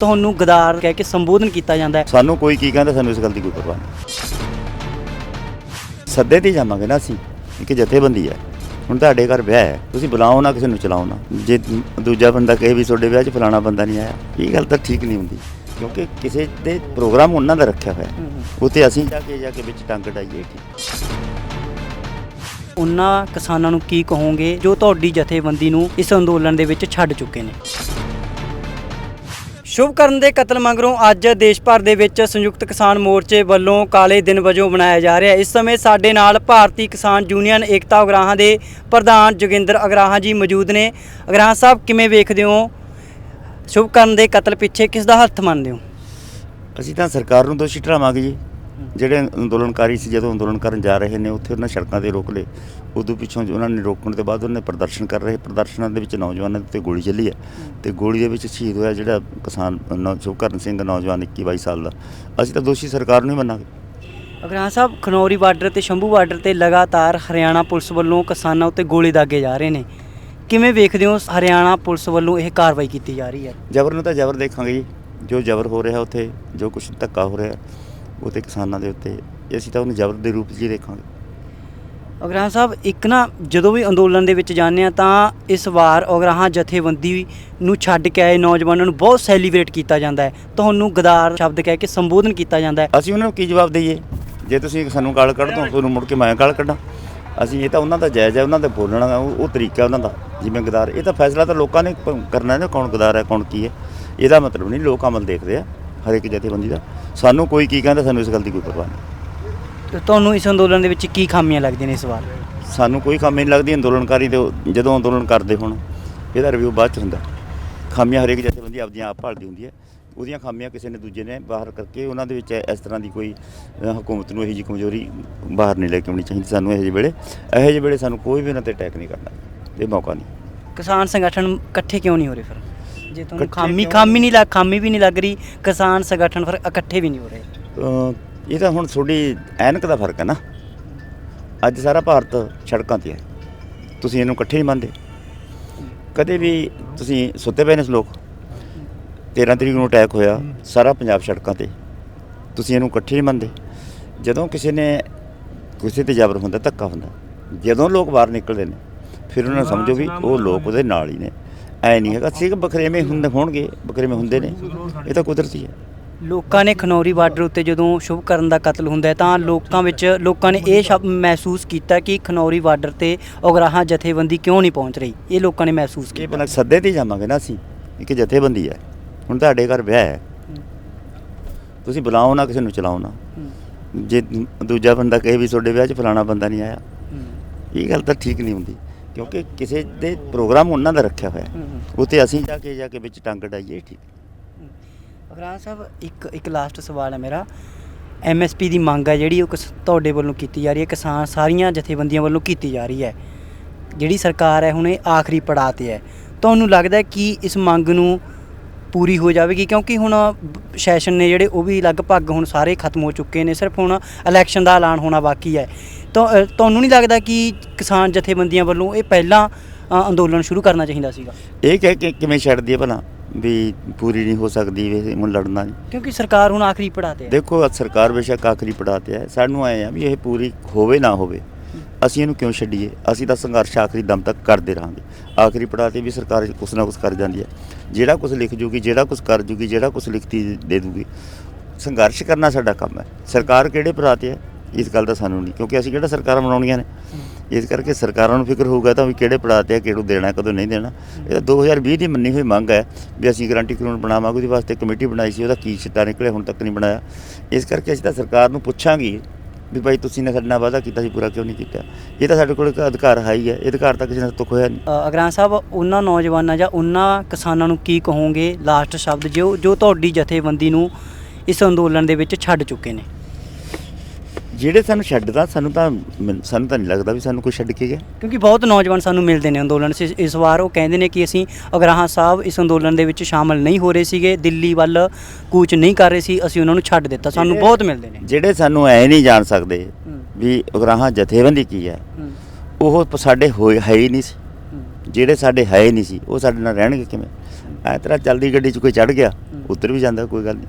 ਤੁਹਾਨੂੰ ਗਦਾਰ ਕਹਿ ਕੇ ਸੰਬੋਧਨ ਕੀਤਾ ਜਾਂਦਾ ਹੈ। ਸਾਨੂੰ ਕੋਈ ਕੀ ਕਹਿੰਦਾ ਸਾਨੂੰ ਇਸ ਗੱਲ ਦੀ ਕੋਈ ਪਰਵਾਹ ਨਹੀਂ। ਸੱਦੇ ਤੇ ਜਾਵਾਂਗੇ ਨਾ ਅਸੀਂ ਇੱਕ ਜਥੇਬੰਦੀ ਹੈ। ਹੁਣ ਤੁਹਾਡੇ ਘਰ ਵਿਆਹ ਹੈ ਤੁਸੀਂ ਬੁਲਾਓ ਨਾ ਕਿਸੇ ਨੂੰ ਚਲਾਓ ਨਾ। ਜੇ ਦੂਜਾ ਬੰਦਾ ਕਹੇ ਵੀ ਤੁਹਾਡੇ ਵਿਆਹ 'ਚ ਫਲਾਣਾ ਬੰਦਾ ਨਹੀਂ ਆਇਆ ਇਹ ਗੱਲ ਤਾਂ ਠੀਕ ਨਹੀਂ ਹੁੰਦੀ। ਕਿਉਂਕਿ ਕਿਸੇ ਦੇ ਪ੍ਰੋਗਰਾਮ ਉਹਨਾਂ ਦਾ ਰੱਖਿਆ ਹੋਇਆ ਉੱਥੇ ਅਸੀਂ ਜਾ ਕੇ ਜਾ ਕੇ ਵਿੱਚ ਟੰਗ ਡਾਈਏ ਉਹਨਾਂ ਕਿਸਾਨਾਂ ਨੂੰ ਕੀ ਕਹੋਗੇ ਜੋ ਤੁਹਾਡੀ ਜਥੇਬੰਦੀ ਨੂੰ ਇਸ ਅੰਦੋਲਨ ਦੇ ਵਿੱਚ ਛੱਡ ਚੁੱਕੇ ਨੇ? ਸ਼ੁਭਕਰਨ ਦੇ ਕਤਲ ਮਗਰੋਂ ਅੱਜ ਦੇਸ਼ ਭਰ ਦੇ ਵਿੱਚ ਸੰਯੁਕਤ ਕਿਸਾਨ ਮੋਰਚੇ ਵੱਲੋਂ ਕਾਲੇ ਦਿਨ ਵਜੋਂ ਮਨਾਇਆ ਜਾ ਰਿਹਾ। ਹੈ ਇਸ ਸਮੇਂ ਸਾਡੇ ਨਾਲ ਭਾਰਤੀ ਕਿਸਾਨ ਯੂਨੀਅਨ ਏਕਤਾ ਉਗਰਾਹਾਂ ਦੇ ਪ੍ਰਧਾਨ ਜੋਗਿੰਦਰ ਅਗਰਾਹਾਂ ਜੀ ਮੌਜੂਦ ਨੇ। ਅਗਰਾਹਾਂ ਸਾਹਿਬ, ਕਿਵੇਂ ਵੇਖਦੇ ਹੋ? ਸ਼ੁਭਕਰਨ ਦੇ ਕਤਲ ਪਿੱਛੇ ਕਿਸ ਦਾ ਹੱਥ ਮੰਨਦੇ ਹੋ? ਅਸੀਂ ਤਾਂ ਸਰਕਾਰ ਨੂੰ ਦੋਸ਼ੀ ਠਹਿਰਾਵਾਂਗੇ ਜੀ। ਜਿਹੜੇ ਅੰਦੋਲਨਕਾਰੀ ਸੀ ਜਦੋਂ ਅੰਦੋਲਨ ਕਰਨ ਜਾ ਰਹੇ ਨੇ ਉੱਥੇ ਉਹਨਾਂ ਸੜਕਾਂ ਤੇ ਰੋਕ ਲਏ। ਉਦੋਂ ਪਿੱਛੋਂ ਉਹਨਾਂ ਨੇ ਰੋਕਣ ਤੋਂ ਬਾਅਦ ਉਹਨੇ ਪ੍ਰਦਰਸ਼ਨ ਕਰ ਰਹੇ। ਪ੍ਰਦਰਸ਼ਨਾਂ ਦੇ ਵਿੱਚ ਨੌਜਵਾਨਾਂ ਦੇ ਉੱਤੇ ਗੋਲੀ ਚੱਲੀ ਹੈ। ਤੇ ਗੋਲੀ ਦੇ ਵਿੱਚ ਸ਼ਹੀਦ ਹੋਇਆ ਜਿਹੜਾ ਕਿਸਾਨ ਸ਼ੁਭਕਰਨ ਸਿੰਘ ਨੌਜਵਾਨ 21 22 ਸਾਲ ਦਾ। ਅਸੀਂ ਤਾਂ ਦੋਸ਼ੀ ਸਰਕਾਰ ਨੂੰ ਹੀ ਮੰਨਾਂਗੇ। ਅਗਰਾਂ ਸਾਹਿਬ ਖਨੌਰੀ ਬਾਰਡਰ ਤੇ ਸ਼ੰਭੂ ਬਾਰਡਰ ਤੇ ਲਗਾਤਾਰ ਹਰਿਆਣਾ ਪੁਲਿਸ ਵੱਲੋਂ ਕਿਸਾਨਾਂ ਉੱਤੇ ਗੋਲੀ ਦਾਗੇ ਜਾ ਰਹੇ ਨੇ। ਕਿਵੇਂ ਵੇਖਦੇ ਹੋ ਹਰਿਆਣਾ ਪੁਲਿਸ ਵੱਲੋਂ ਇਹ ਕਾਰਵਾਈ ਕੀਤੀ ਜਾ ਰਹੀ ਹੈ? ਜ਼ਬਰ ਨੂੰ ਤਾਂ ਜ਼ਬਰ ਦੇਖਾਂਗੇ ਜੀ। ਜੋ ਜ਼ਬਰ ਹੋ ਰਿਹਾ ਉੱਥੇ ਜੋ ਕੁਝ ਧੱਕਾ ਹੋ ਰਿਹਾ ਉਹ ਤੇ ਕਿਸਾਨਾਂ ਦੇ ਉੱਤੇ ਅਸੀਂ ਤਾਂ ਉਹਨੂੰ ਜ਼ਬਰ ਦੇ ਰੂਪ 'ਚ ਹੀ ਦੇਖਾਂਗੇ। ਅਗਰਾਂ ਸਾਹਿਬ ਇੱਕ ਨਾ ਜਦੋਂ ਵੀ ਅੰਦੋਲਨ ਦੇ ਵਿੱਚ ਜਾਂਦੇ ਆ ਤਾਂ ਇਸ ਵਾਰ ਅਗਰਾਹਾਂ ਜਥੇਬੰਦੀ ਨੂੰ ਛੱਡ ਕੇ ਆਏ ਨੌਜਵਾਨਾਂ ਨੂੰ ਬਹੁਤ ਸੈਲੀਬ੍ਰੇਟ ਕੀਤਾ ਜਾਂਦਾ ਹੈ। ਤੁਹਾਨੂੰ ਗਦਾਰ ਸ਼ਬਦ ਕਹਿ ਕੇ ਸੰਬੋਧਨ ਕੀਤਾ ਜਾਂਦਾ ਹੈ। ਅਸੀਂ ਉਹਨਾਂ ਨੂੰ ਕੀ ਜਵਾਬ ਦਈਏ? ਜੇ ਤੁਸੀਂ ਸਾਨੂੰ ਗਾਲ ਕੱਢ ਦੋ ਤੁਹਾਨੂੰ ਮੁੜ ਕੇ ਮੈਂ ਗਾਲ ਕੱਢਾਂ। ਅਸੀਂ ਇਹ ਤਾਂ ਉਹਨਾਂ ਦਾ ਜਾਇਜ਼ ਹੈ ਉਹਨਾਂ ਦਾ ਬੋਲਣਾ ਉਹ ਤਰੀਕਾ ਉਹਨਾਂ ਦਾ ਜਿਵੇਂ ਗਦਾਰ। ਇਹ ਤਾਂ ਫੈਸਲਾ ਤਾਂ ਲੋਕਾਂ ਨੇ ਕਰਨਾ ਹੈ ਕੌਣ ਗਦਾਰ ਹੈ ਕੌਣ ਕੀ ਹੈ। ਇਹਦਾ ਮਤਲਬ ਨਹੀਂ ਲੋਕ ਅਮਲ ਦੇਖਦੇ ਆ। ਹਰ ਇੱਕ ਜਥੇਬੰਦੀ ਦਾ। ਸਾਨੂੰ ਕੋਈ ਕੀ ਕਹਿੰਦਾ ਸਾਨੂੰ ਇਸ ਗੱਲ ਦੀ ਕੋਈ ਪਰਵਾਹ ਨਹੀਂ। ਤੇ ਤੁਹਾਨੂੰ ਇਸ ਅੰਦੋਲਨ ਦੇ ਵਿੱਚ ਕੀ ਖਾਮੀਆਂ ਲੱਗਦੀਆਂ ਨੇ ਇਸ ਵਾਰ? ਸਾਨੂੰ ਕੋਈ ਕੰਮ ਨਹੀਂ ਲੱਗਦੀ ਅੰਦੋਲਨਕਾਰੀ ਦੇ ਜਦੋਂ ਅੰਦੋਲਨ ਕਰਦੇ ਹੁਣ ਇਹਦਾ ਰਿਵਿਊ ਬਾਅਦ ਚ ਹੁੰਦਾ। ਖਾਮੀਆਂ ਹਰੇਕ ਜਥੇਬੰਦੀ ਆਪਦੀਆਂ ਆਪ ਭਾਲਦੀ ਹੁੰਦੀ ਹੈ। ਉਹਦੀਆਂ ਖਾਮੀਆਂ ਕਿਸੇ ਨੇ ਦੂਜੇ ਨੇ ਬਾਹਰ ਕਰਕੇ ਉਹਨਾਂ ਦੇ ਵਿੱਚ ਇਸ ਤਰ੍ਹਾਂ ਦੀ ਕੋਈ ਅ, ਹਕੂਮਤ ਨੂੰ ਇਹੋ ਜਿਹੀ ਕਮਜ਼ੋਰੀ ਬਾਹਰ ਨਹੀਂ ਲੈ ਕੇ ਆਉਣੀ ਚਾਹੀਦੀ। ਸਾਨੂੰ ਇਹੋ ਜਿਹੇ ਵੇਲੇ ਇਹੋ ਜਿਹੇ ਵੇਲੇ ਸਾਨੂੰ ਕੋਈ ਵੀ ਉਹਨਾਂ ਤੇ ਅਟੈਕ ਨਹੀਂ ਕਰਨਾ। ਇਹ ਮੌਕਾ ਨਹੀਂ। ਕਿਸਾਨ ਸੰਗਠਨ ਇਕੱਠੇ ਕਿਉਂ ਨਹੀਂ ਹੋ ਰਹੇ ਫਿਰ? ਜੇ ਤੁਹਾਨੂੰ ਖਾਮੀ ਖਾਮੀ ਨਹੀਂ? ਲੱਗ ਖਾਮੀ ਵੀ ਨਹੀਂ ਲੱਗ ਰਹੀ ਕਿਸਾਨ ਸੰਗਠਨ ਫਿਰ ਇਕੱਠੇ ਵੀ ਨਹੀਂ ਹੋ ਰਹੇ। ਇਹ ਤਾਂ ਹੁਣ ਤੁਹਾਡੀ ਐਨਕ ਦਾ ਫ਼ਰਕ ਹੈ ਨਾ। ਅੱਜ ਸਾਰਾ ਭਾਰਤ ਸੜਕਾਂ ਤੇ ਹੈ। ਤੁਸੀਂ ਇਹਨੂੰ ਇਕੱਠੇ ਨਹੀਂ ਮੰਨਦੇ। ਕਦੇ ਵੀ ਤੁਸੀਂ ਸੁੱਤੇ ਪਏ ਨੇ ਲੋਕ। 13 ਤਰੀਕ ਨੂੰ ਅਟੈਕ ਹੋਇਆ ਸਾਰਾ ਪੰਜਾਬ ਸੜਕਾਂ ਤੇ। ਤੁਸੀਂ ਇਹਨੂੰ ਇਕੱਠੇ ਨਹੀਂ ਮੰਨਦੇ। ਜਦੋਂ ਕਿਸੇ ਨੇ ਕਿਸੇ ਤੇ ਜ਼ਬਰ ਹੁੰਦਾ ਧੱਕਾ ਹੁੰਦਾ। ਜਦੋਂ ਲੋਕ ਬਾਹਰ ਨਿਕਲਦੇ ਨੇ ਫਿਰ ਉਹਨਾਂ ਨੂੰ ਸਮਝੋ ਵੀ ਉਹ ਲੋਕ ਉਹਦੇ ਨਾਲ ਹੀ ਨੇ। ਐ ਨਹੀਂ ਹੈਗਾ। ਸਿੱਖ ਬਖਰੇਵੇਂ ਹੁੰਦੇ ਹੋਣਗੇ ਬਖਰੇਵੇਂ ਹੁੰਦੇ ਨੇ। ਇਹ ਤਾਂ ਕੁਦਰਤੀ ਹੈ। ਲੋਕਾਂ ਨੇ ਖਨੌਰੀ ਬਾਰਡਰ ਉੱਤੇ ਜਦੋਂ ਸ਼ੁਭਕਰਨ ਦਾ ਕਤਲ ਹੁੰਦਾ ਹੈ ਤਾਂ ਲੋਕਾਂ ਵਿੱਚ ਲੋਕਾਂ ਨੇ ਇਹ ਸ਼ਬਦ ਮਹਿਸੂਸ ਕੀਤਾ ਕਿ ਖਨੌਰੀ ਬਾਰਡਰ ਤੇ ਉਗਰਾਹਾਂ ਜਥੇਬੰਦੀ ਕਿਉਂ ਨਹੀਂ ਪਹੁੰਚ ਰਹੀ? ਇਹ ਲੋਕਾਂ ਨੇ ਮਹਿਸੂਸ ਇਹ ਕੀਤਾ। ਬਣਾ ਸੱਦੇ ਤੇ ਜਾਵਾਂਗੇ ਨਾ ਅਸੀਂ। ਇੱਕ ਜਥੇਬੰਦੀ ਹੈ। ਹੁਣ ਤੁਹਾਡੇ ਘਰ ਵਿਆਹ ਹੈ। ਤੁਸੀਂ ਬੁਲਾਓ ਨਾ ਕਿਸੇ ਨੂੰ ਚਲਾਓ ਨਾ। ਜੇ ਦੂਜਾ ਬੰਦਾ ਕਹੇ ਵੀ ਤੁਹਾਡੇ ਵਿਆਹ 'ਚ ਫਲਾਣਾ ਬੰਦਾ ਨਹੀਂ ਆਇਆ। ਇਹ ਗੱਲ ਤਾਂ ਠੀਕ ਨਹੀਂ ਹੁੰਦੀ। ਕਿਉਂਕਿ ਕਿਸੇ ਦੇ ਪ੍ਰੋਗਰਾਮ ਉਹਨਾਂ ਦਾ ਰੱਖਿਆ ਹੋਇਆ ਹੈ। ਉੱਥੇ ਅਸੀਂ ਜਾ ਕੇ ਜਾ ਕੇ ਵਿੱਚ ਟੰਗ ਡਾਈਏ ਠੀਕ ਅਗਰਾਂ ਸਾਹਿਬ ਇੱਕ ਇੱਕ ਲਾਸਟ ਸਵਾਲ ਹੈ ਮੇਰਾ। ਐਮਐਸਪੀ ਦੀ ਮੰਗ ਹੈ ਜਿਹੜੀ ਉਹ ਕਿਸ- ਤੁਹਾਡੇ ਵੱਲੋਂ ਕੀਤੀ ਜਾ ਰਹੀ ਹੈ ਕਿਸਾਨ ਸਾਰੀਆਂ ਜਥੇਬੰਦੀਆਂ ਵੱਲੋਂ ਕੀਤੀ ਜਾ ਰਹੀ ਹੈ। ਜਿਹੜੀ ਸਰਕਾਰ ਹੈ ਹੁਣ ਇਹ ਆਖਰੀ ਪੜਾਅ ਤੇ ਹੈ। ਤੁਹਾਨੂੰ ਲੱਗਦਾ ਹੈ ਕਿ ਇਸ ਮੰਗ ਨੂੰ ਪੂਰੀ ਹੋ ਜਾਵੇਗੀ? ਕਿਉਂਕਿ ਹੁਣ ਬ- ਸੈਸ਼ਨ ਨੇ ਜਿਹੜੇ ਉਹ ਵੀ ਲਗਭਗ ਹੁਣ ਸਾਰੇ ਖਤਮ ਹੋ ਚੁੱਕੇ ਨੇ ਸਿਰਫ ਹੁਣ ਇਲੈਕਸ਼ਨ ਦਾ ਐਲਾਨ ਹੋਣਾ ਬਾਕੀ ਹੈ। ਤਾਂ ਅ, ਤੁਹਾਨੂੰ ਨਹੀਂ ਲੱਗਦਾ ਕਿ ਕਿਸਾਨ ਜਥੇਬੰਦੀਆਂ ਵੱਲੋਂ ਇਹ ਪਹਿਲਾਂ ਅ, ਅੰਦੋਲਨ ਸ਼ੁਰੂ ਕਰਨਾ ਚਾਹੀਦਾ ਸੀਗਾ? ਇਹ ਕਹਿ ਕੇ ਕਿਵੇਂ ਛੱਡ ਦਈਏ ਭਲਾ ਵੀ ਪੂਰੀ ਨਹੀਂ ਹੋ ਸਕਦੀ ਵੀ ਹੁਣ ਲੜਨਾ ਨਹੀਂ ਕਿਉਂਕਿ ਸਰਕਾਰ ਹੁਣ ਆਖਰੀ ਪੜਾਅ ਤੇ ਹੈ। ਦੇਖੋ ਅੱਜ ਸਰਕਾਰ ਬੇਸ਼ੱਕ ਆਖਰੀ ਪੜਾਅ ਤੇ ਹੈ। ਸਾਨੂੰ ਆਏ ਆ ਵੀ ਇਹ ਪੂਰੀ ਹੋਵੇ ਨਾ ਹੋਵੇ ਅਸੀਂ ਇਹਨੂੰ ਕਿਉਂ ਛੱਡੀਏ? ਅਸੀਂ ਤਾਂ ਸੰਘਰਸ਼ ਆਖਰੀ ਦਮ ਤੱਕ ਕਰਦੇ ਰਹਾਂਗੇ। ਆਖਰੀ ਪੜਾਅ ਤੇ ਵੀ ਸਰਕਾਰ ਕੁਛ ਨਾ ਕੁਛ ਕਰ ਜਾਂਦੀ ਹੈ। ਜਿਹੜਾ ਕੁਛ ਲਿਖ ਜੂਗੀ ਜਿਹੜਾ ਕੁਛ ਕਰ ਜੂਗੀ ਜਿਹੜਾ ਕੁਛ ਲਿਖਤੀ ਦੇ ਦੂਗੀ ਸੰਘਰਸ਼ ਕਰਨਾ ਸਾਡਾ ਕੰਮ ਹੈ। ਸਰਕਾਰ ਕਿਹੜੇ ਪੜਾਅ ਤੇ ਹੈ? ਇਸ ਗੱਲ ਦਾ ਸਾਨੂੰ ਨਹੀਂ ਕਿਉਂਕਿ ਅਸੀਂ ਕਿਹੜਾ ਸਰਕਾਰਾਂ ਬਣਾਉਣੀਆਂ ਨੇ। ਇਸ ਕਰਕੇ ਸਰਕਾਰਾਂ ਨੂੰ ਫਿਕਰ ਹੋਊਗਾ ਤਾਂ ਵੀ ਕਿਹੜੇ ਪੜਾਅ ਤੇ ਹੈ ਕਿਹੜੂ ਦੇਣਾ ਕਦੋਂ ਨਹੀਂ ਦੇਣਾ। ਇਹ ਤਾਂ 2020 ਦੀ ਮੰਨੀ ਹੋਈ ਮੰਗ ਹੈ ਵੀ ਅਸੀਂ ਗਰੰਟੀ ਕਾਨੂੰਨ ਬਣਾਵਾਂਗੇ ਉਹਦੇ ਵਾਸਤੇ ਕਮੇਟੀ ਬਣਾਈ ਸੀ ਉਹਦਾ ਕੀ ਸਿੱਟਾ ਨਿਕਲਿਆ ਹੁਣ ਤੱਕ ਨਹੀਂ ਬਣਾਇਆ। ਇਸ ਕਰਕੇ ਅਸੀਂ ਤਾਂ ਸਰਕਾਰ ਨੂੰ ਪੁੱਛਾਂਗੇ ਵੀ ਭਾਈ ਤੁਸੀਂ ਨੇ ਸਾਡੇ ਨਾਲ ਵਾਅਦਾ ਕੀਤਾ ਸੀ ਪੂਰਾ ਕਿਉਂ ਨਹੀਂ ਕੀਤਾ? ਇਹ ਤਾਂ ਸਾਡੇ ਕੋਲ ਇੱਕ ਅਧਿਕਾਰ ਹੈ ਹੀ ਹੈ ਇਹ ਅਧਿਕਾਰ ਤਾਂ ਕਿਸੇ ਨਾਲ ਤੋਂ ਹੋਇਆ ਨਹੀਂ। ਅ, ਅਗਰਾਂ ਸਾਹਿਬ ਉਹਨਾਂ ਨੌਜਵਾਨਾਂ ਜਾਂ ਉਹਨਾਂ ਕਿਸਾਨਾਂ ਨੂੰ ਕੀ ਕਹੋਗੇ? ਲਾਸਟ ਸ਼ਬਦ ਜੋ ਜੋ ਤੁਹਾਡੀ ਜਥੇਬੰਦੀ ਨੂੰ ਇਸ ਅੰਦੋਲਨ ਦੇ ਵਿੱਚ ਛੱਡ ਚੁੱਕੇ ਨੇ। ਜਿਹੜੇ ਸਾਨੂੰ ਛੱਡਦਾ ਸਾਨੂੰ ਤਾਂ ਮੈਨੂੰ- ਸਾਨੂੰ ਤਾਂ ਨਹੀਂ ਲੱਗਦਾ ਵੀ ਸਾਨੂੰ ਕੋਈ ਛੱਡ ਕੇ ਗਿਆ। ਕਿਉਂਕਿ ਬਹੁਤ ਨੌਜਵਾਨ ਸਾਨੂੰ ਮਿਲਦੇ ਨੇ ਅੰਦੋਲਨ। 'ਚ ਇਸ ਵਾਰ ਉਹ ਕਹਿੰਦੇ ਨੇ ਕਿ ਅਸੀਂ ਅਗਰਾਹਾਂ ਸਾਹਿਬ ਇਸ ਅੰਦੋਲਨ ਦੇ ਵਿੱਚ ਸ਼ਾਮਲ ਨਹੀਂ ਹੋ ਰਹੇ ਸੀਗੇ। ਦਿੱਲੀ ਵੱਲ ਕੂਚ ਨਹੀਂ ਕਰ ਰਹੇ ਸੀ। ਅਸੀਂ ਉਹਨਾਂ ਨੂੰ ਛੱਡ ਦਿੱਤਾ। ਸਾਨੂੰ ਬਹੁਤ ਮਿਲਦੇ ਨੇ। ਜਿਹੜੇ ਸਾਨੂੰ ਐ ਨਹੀਂ ਜਾਣ ਸਕਦੇ ਹੂੰ, ਵੀ ਉਗਰਾਹਾਂ ਜਥੇਬੰਦੀ ਕੀ ਹੈ ਹੂੰ, ਉਹ ਪ- ਸਾਡੇ ਹੋਏ ਹੈ ਹੀ ਨਹੀਂ ਸੀ। ਹੂੰ, ਜਿਹੜੇ ਸਾਡੇ ਹੈ ਹੀ ਨਹੀਂ ਸੀ ਉਹ ਸਾਡੇ ਨਾਲ ਰਹਿਣਗੇ ਕਿਵੇਂ? ਐ ਤਰ੍ਹਾਂ ਚੱਲਦੀ ਗੱਡੀ 'ਚ ਕੋਈ ਚੜ ਗਿਆ ਉਤਰ ਵੀ ਜਾਂਦਾ ਕੋਈ ਗੱਲ ਨਹੀਂ।